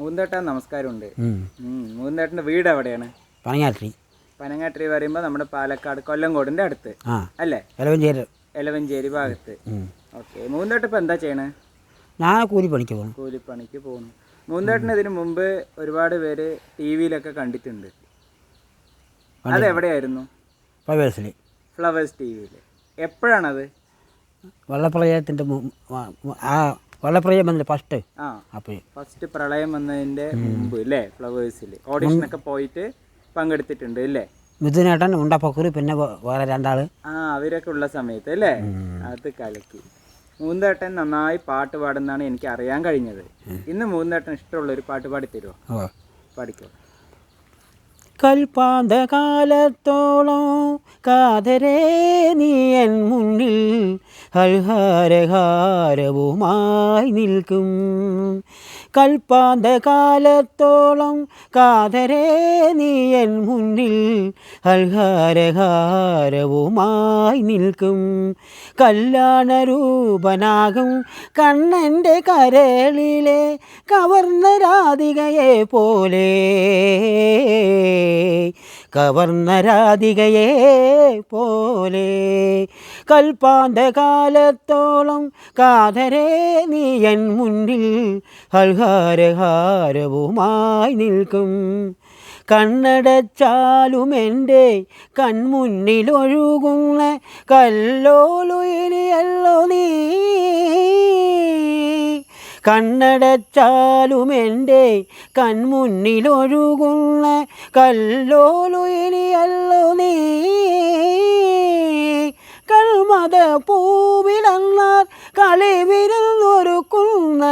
മൂന്നേട്ടൻ നമസ്കാരമുണ്ട്. ഉണ്ട് മൂന്നേട്ടന്റെ വീട് എവിടെയാണ്? പനങ്ങാട്ടി പനങ്ങാട്ടി പറയുമ്പോൾ നമ്മുടെ പാലക്കാട് കൊല്ലംകോടിന്റെ അടുത്ത്. അല്ലേ? എലവഞ്ചേരി. എലവഞ്ചേരി ഭാഗത്ത്. ഓക്കെ. മൂന്നേട്ട ഇപ്പം എന്താ ചെയ്യണേ? ഞാൻ കൂലിപ്പണിക്ക് പോകുന്നു കൂലിപ്പണിക്ക് പോകുന്നു മൂന്നേട്ടൻ ഇതിനു മുമ്പ് ഒരുപാട് പേര് ടി വിയിലൊക്കെ കണ്ടിട്ടുണ്ട്. അതെവിടെയായിരുന്നു? ഫ്ലവേഴ്സിൽ ഫ്ലവേഴ്സ് ടി വിയിൽ എപ്പോഴാണത്? വെള്ളപ്രളയത്തിന്റെ ആ വെള്ളപ്രളയം വന്നില്ല ഫസ്റ്റ് അപ്പോൾ ഫസ്റ്റ് പ്രളയം വന്നതിന്റെ മുമ്പ് അല്ലേ ഫ്ലവേഴ്സിൽ ഓഡിഷനൊക്കെ പോയിട്ട് പങ്കെടുത്തിട്ടുണ്ട് അല്ലേ മിഥുനേട്ടൻ ഉണ്ടപ്പക്കുറി പിന്നെ വേറെ രണ്ടാൾ. ആ അവരൊക്കെ ഉള്ള സമയത്ത് അല്ലേ? അത് കലക്കി. മൂന്നേട്ടൻ നന്നായി പാട്ട് പാടുന്നാണ് എനിക്ക് അറിയാൻ കഴിഞ്ഞത്. ഇന്ന് മൂന്നേട്ടൻ ഇഷ്ടമുള്ള ഒരു പാട്ട് പാടി തരുമോ ഓ. പാടിക്കോ. കൽപ്പാന്ത കാലത്തോളം കാതരേ നീ എൻ മുന്നിൽ ഹൽഹാരഹാരവുമായി നിൽക്കും. കൽപ്പാന്ത കാലത്തോളം കാതരേ നീ എൻ മുന്നിൽ ഹൽഹാരഹാരവുമായി നിൽക്കും. കല്യാണരൂപനാകും കണ്ണന്റെ കരളിലെ കവർന്ന രാധികയെ പോലെ. കവർന്ന രാധികയെ പോലെ. കൽപ്പാന്ത കാലത്തോളം കാതരേ നീ എൻ മുന്നിൽ ഹൽഹാരഹാരവുമായി നിൽക്കും. കണ്ണടച്ചാലും എന്റെ കൺമുന്നിലൊഴുകുന്ന കല്ലോലുയിലിയല്ലോ നീ. കണ്ണടച്ചാലും എന്റെ കൺമുന്നിലൊഴുകുന്ന കല്ലോലുയിലിയല്ലോ നീ കൽമത കളി വിരുന്നൊരുക്കുന്ന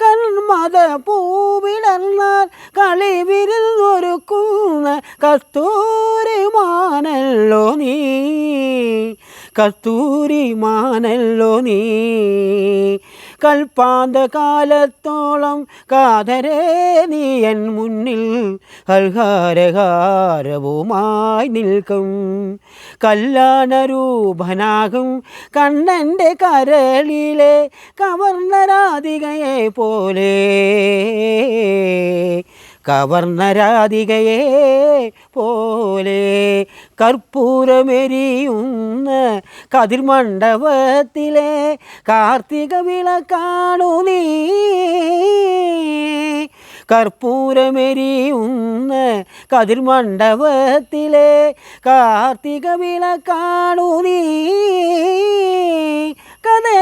കൽമത പൂവിടന്നാൽ കളിവിരുന്നൊരുക്കുന്ന കസ്തൂരി കസ്തൂരിമാനല്ലോ നീ കസ്തൂരിമാനല്ലോ നീ. കൽപ്പാന്ത കാലത്തോളം കാതരേ നീ എൻ മുന്നിൽ ഹൽഹാരഹാരവുമായി നിൽക്കും. കല്യാണരൂപനാകും കണ്ണന്റെ കരളിലെ കവർണരാധികയെ രാധികയെ പോലെ. കവർന്ന രാധികയെ പോലെ കർപ്പൂരമെരിയുന്ന കതിർമണ്ഡപത്തിലെ കാർത്തിക വിള വിളക്കാണു നീ. കർപ്പൂരമെരിയുന്ന കതിർമണ്ഡപത്തിലെ കാർത്തിക വിള വിളക്കാണു നീ.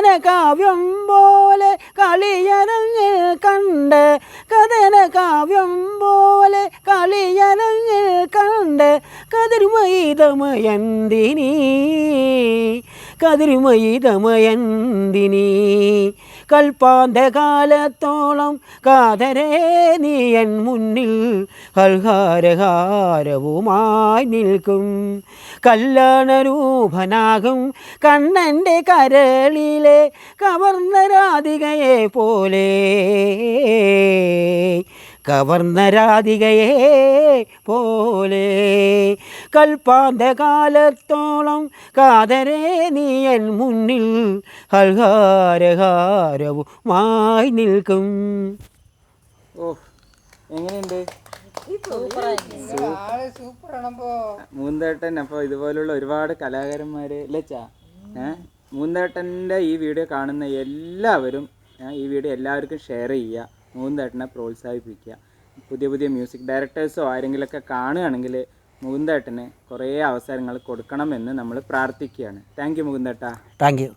കഥന കാവ്യം പോലെ കളിയരങ്ങിൽ കണ്ട് കഥന കാവ്യം പോലെ കളിയരങ്ങിൽ കണ്ട് കതിർമൈതമയന്തിനി കതിർമൈതമയന്തിനി കൽപ്പാന്ത കാലത്തോളം കാതരേ നീ എൻ മുന്നിൽ ഹൽഹാരഹാരവുമായി നിൽക്കും. കല്യാണരൂപനാകും കണ്ണന്റെ കരളിലെ കവർന്ന രാധികയെ പോലെ. കവർന്ന രാധികയെ പോലെ. കൽപ്പാന്ത കാലത്തോളം കാതരേ നീ എൻ മുന്നിൽ ഹൽഹാരഹാരവുമായി നിൽക്കും. ഓ എങ്ങനെയുണ്ട്? മൂന്നേട്ടൻ അപ്പൊ ഇതുപോലുള്ള ഒരുപാട് കലാകാരന്മാര് ലച്ചാ ഏ? മൂന്നേട്ടന്റെ ഈ വീഡിയോ കാണുന്ന എല്ലാവരും ഈ വീഡിയോ എല്ലാവർക്കും ഷെയർ ചെയ്യുക മൂന്നേട്ടനെ പ്രോത്സാഹിപ്പിക്കുക. പുതിയ പുതിയ മ്യൂസിക് ഡയറക്ടേഴ്സോ ആരെങ്കിലും ഒക്കെ കാണുകയാണെങ്കിൽ മുകുന്ദേട്ടന് കുറേ അവസരങ്ങൾ കൊടുക്കണമെന്ന് നമ്മൾ പ്രാർത്ഥിക്കുകയാണ്. താങ്ക് യു മുകുന്ദേട്ടാ താങ്ക് യു.